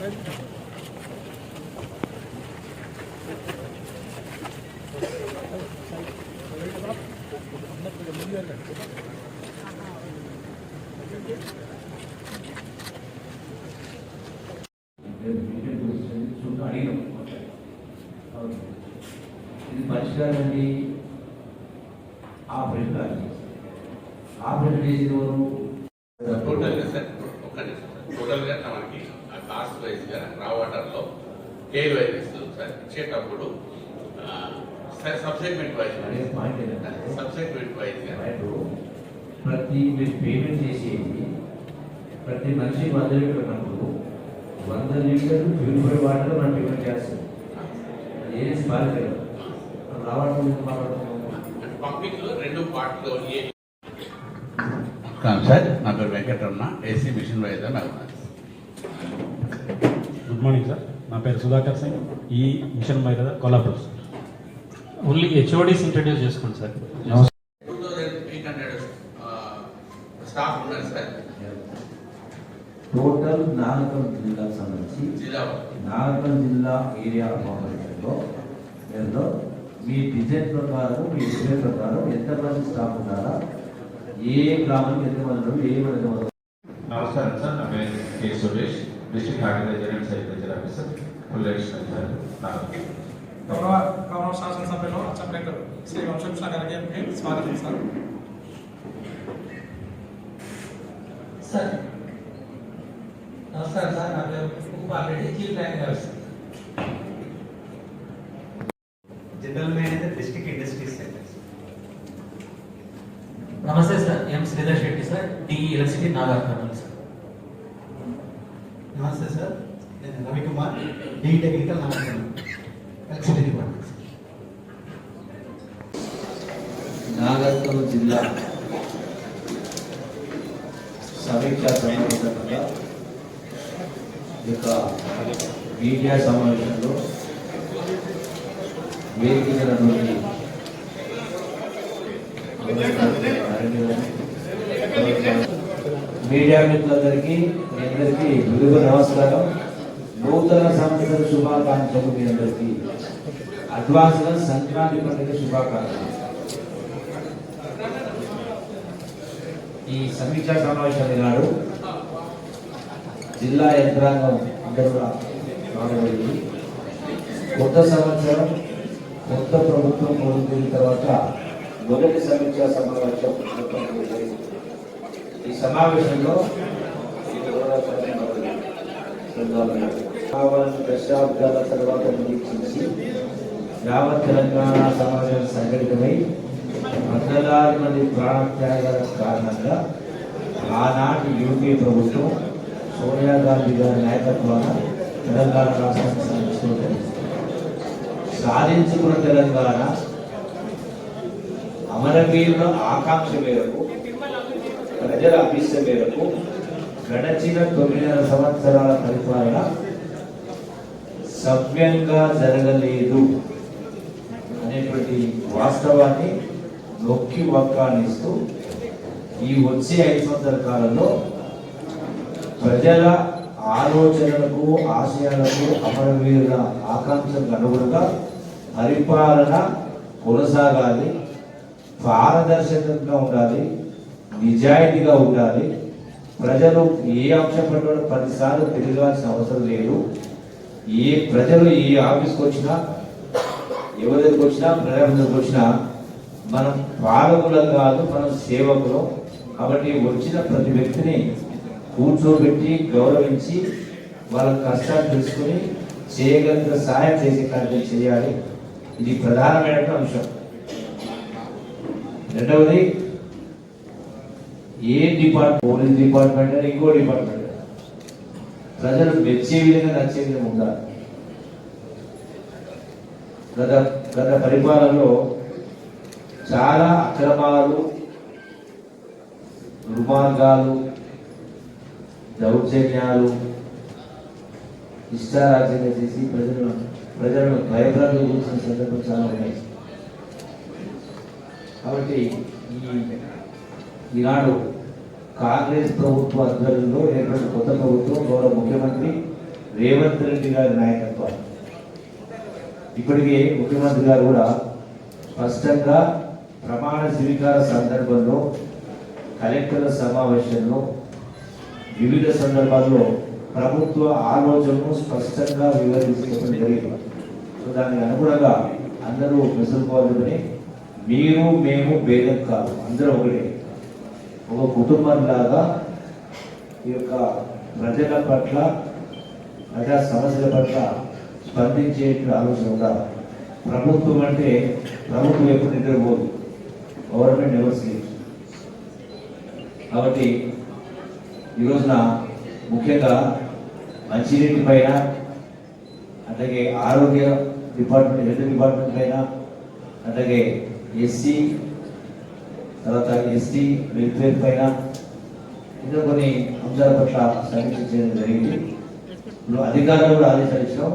ఇది పరిష్కారం అండి ఆపరేషన్ కాదు ఆపరేషన్ చేసేది ఎవరు టోటల్గా సార్ ఒక్కటి టోటల్గా మనకి ఆ కాస్ట్ వైజ్గా రా వాటర్లో కేల్ వైజ్ ఇస్తుంది సార్ ఇచ్చేటప్పుడు సబ్సెగ్మెంట్ వైజ్ అనే పాయింట్ ఏంటంటే సబ్సెగ్మెంట్ వైజ్గా. రైట్ ప్రతి మీరు పేమెంట్ చేసేది ప్రతి మనిషి వంద లీటర్లు ఉన్నప్పుడు వంద లీటర్లు ప్యూరిఫై వాటర్ మనం పేమెంట్ చేస్తాం. అది ఏది బాధ్యత రావడం గురించి మాట్లాడుతున్నాం? పంపింగ్లో రెండు పార్ట్లు సార్ నా పేరు వెంకటరమణ ఏసీ మిషన్ వైజ్ నాకు గుడ్ మార్నింగ్ సార్ నా పేరు సుధాకర్ సింగ్. ఈ మిషన్ మైదా Kollapur. Sir only HODs introduce చేసుకోండి సార్ స్టాఫ్ ఉన్నారు టోటల్ నాగపం జిల్లాకు సంబంధించి జిల్లా. నాగపం జిల్లా ఏరియా కార్పొరేషన్లో దీనిలో మీ డిజైన్ ప్రకారం మీ డిజైన్ ప్రకారం ఎంతమంది స్టాఫ్ ఉన్నారా ఏ గ్రామానికి ఎంతమంది ఏ మంది నమస్కారం సార్ నా పేరు K Suresh. district horticulture and sericulture officer ఫుల్లరేషన్ sir నాకు గౌరవ గౌరవ శాసనసభ్యులు అచ్చంపేట శ్రీ వంశకృష్ణ గారికి స్వాగతం సార్ సార్ నమస్కారం సార్ నా పేరు Bhupal Reddy chief planning officer general manager district industries center నమస్తే sir M Sridhar Shetty sir DE electricity Nagarkurnool sir namaste sir. నేను రవికుమార్. డి టెక్నికల్ నాగరికం డిపార్ట్మెంట్ జిల్లా సమీక్ష సమావేశంగా యొక్క మీడియా సమావేశంలో వేదికైనటువంటి మీడియా మిత్రులందరికీ అందరికీ విలువ నమస్కారం. నూతన సంవత్సర శుభాకాంక్షలు మీ అందరికీ. అడ్వాన్స్గా సంక్రాంతి పండుగ శుభాకాంక్షలు. ఈ సమీక్షా సమావేశం నాడు జిల్లా యంత్రాంగం అందరూ కూడా కొత్త సంవత్సరం కొత్త ప్రభుత్వం పొందిన తర్వాత మొదటి సమీక్షా సమావేశం ఈ సమావేశంలో కావాలని దశాబ్దాల తర్వాత నిరీక్షించి యావత్ తెలంగాణ సమాజం సంఘటితమై వందలాది మంది ప్రాణత్యాగాల కారణంగా ఆనాటి యూపీ ప్రభుత్వం సోనియా గాంధీ గారి నాయకత్వాన తెలంగాణ రాష్ట్రాన్ని సాధించుకుంటుంది. సాధించుకున్న తెలంగాణ అమరవీరుల ఆకాంక్ష మేరకు ప్రజల అభిష్ట మేరకు గడచిన తొమ్మిదిన్నర సంవత్సరాల పరిపాలన సవ్యంగా జరగలేదు అనేటువంటి వాస్తవాన్ని నొక్కి వక్కానిస్తూ ఈ వచ్చే ఐదు సంవత్సరాల కాలంలో ప్రజల ఆలోచనలకు ఆశయాలకు అమరవీరుల ఆకాంక్షలకు అనుగుణంగా పరిపాలన కొనసాగాలి పారదర్శకంగా ఉండాలి నిజాయితీగా ఉండాలి ప్రజలు ఏ అంశం పట్ల పదిసార్లు తిరగాల్సిన అవసరం లేదు. ఏ ప్రజలు ఏ ఆఫీస్కి వచ్చినా ఎవరి దగ్గరికి వచ్చినా ప్రజల దగ్గరికి వచ్చినా మనం పాలకులం కాదు మనం సేవకులం. కాబట్టి వచ్చిన ప్రతి వ్యక్తిని కూర్చోబెట్టి గౌరవించి వాళ్ళ కష్టాలు తెలుసుకుని చేయగలిగిన సహాయం చేసే కార్యం చేయాలి. ఇది ప్రధానమైన అంశం. రెండవది ఏ డిపార్ట్మెంట్ పోలీస్ డిపార్ట్మెంట్ అని ఇంకో డిపార్ట్మెంట్ ప్రజలు మెచ్చే విధంగా నచ్చే విధంగా ఉండాలి. గత గత పరిపాలనలో చాలా అక్రమాలు దుర్మార్గాలు దౌర్జన్యాలు ఇష్టారాజ్యంగా చేసి ప్రజలను ప్రజలను భయభ్రాంతులు కూర్చున్న సందర్భం చాలా ఉన్నాయి. కాబట్టి ఈ ఈనాడు కాంగ్రెస్ ప్రభుత్వ ఆధ్వర్యంలో ఏర్పడిన కొత్త ప్రభుత్వం గౌరవ ముఖ్యమంత్రి రేవంత్ రెడ్డి గారి నాయకత్వం ఇప్పటికే ముఖ్యమంత్రి గారు కూడా స్పష్టంగా ప్రమాణ స్వీకార సందర్భంలో కలెక్టర్ల సమావేశంలో వివిధ సందర్భాల్లో ప్రభుత్వ ఆలోచనను స్పష్టంగా వివరించడం జరిగింది. సో దానికి అనుగుణంగా అందరూ మెసులుకోవాలని మీరు మేము భేదం కాదు అందరూ ఒకటే. ఒక కుటుంబంలాగా ఈ యొక్క ప్రజల పట్ల ప్రజా సమస్యల పట్ల స్పందించే ఆలోచన ఉండాలి ప్రభుత్వం అంటే ప్రభుత్వం ఎప్పుడు నిద్రపోదు. గవర్నమెంట్ ఎవరు కాబట్టి ఈ రోజున ముఖ్యంగా మంచినీటి పైన అట్లాగే ఆరోగ్య డిపార్ట్మెంట్ హెల్త్ డిపార్ట్మెంట్ పైన అట్లాగే ఎస్సీ తర్వాత ఎస్టీ వెల్ఫేర్ పైన ఇంకా కొన్ని అంశాల పట్ల సమీక్ష చేయడం జరిగింది అధికారులు కూడా ఆదేశాలు ఇచ్చాం.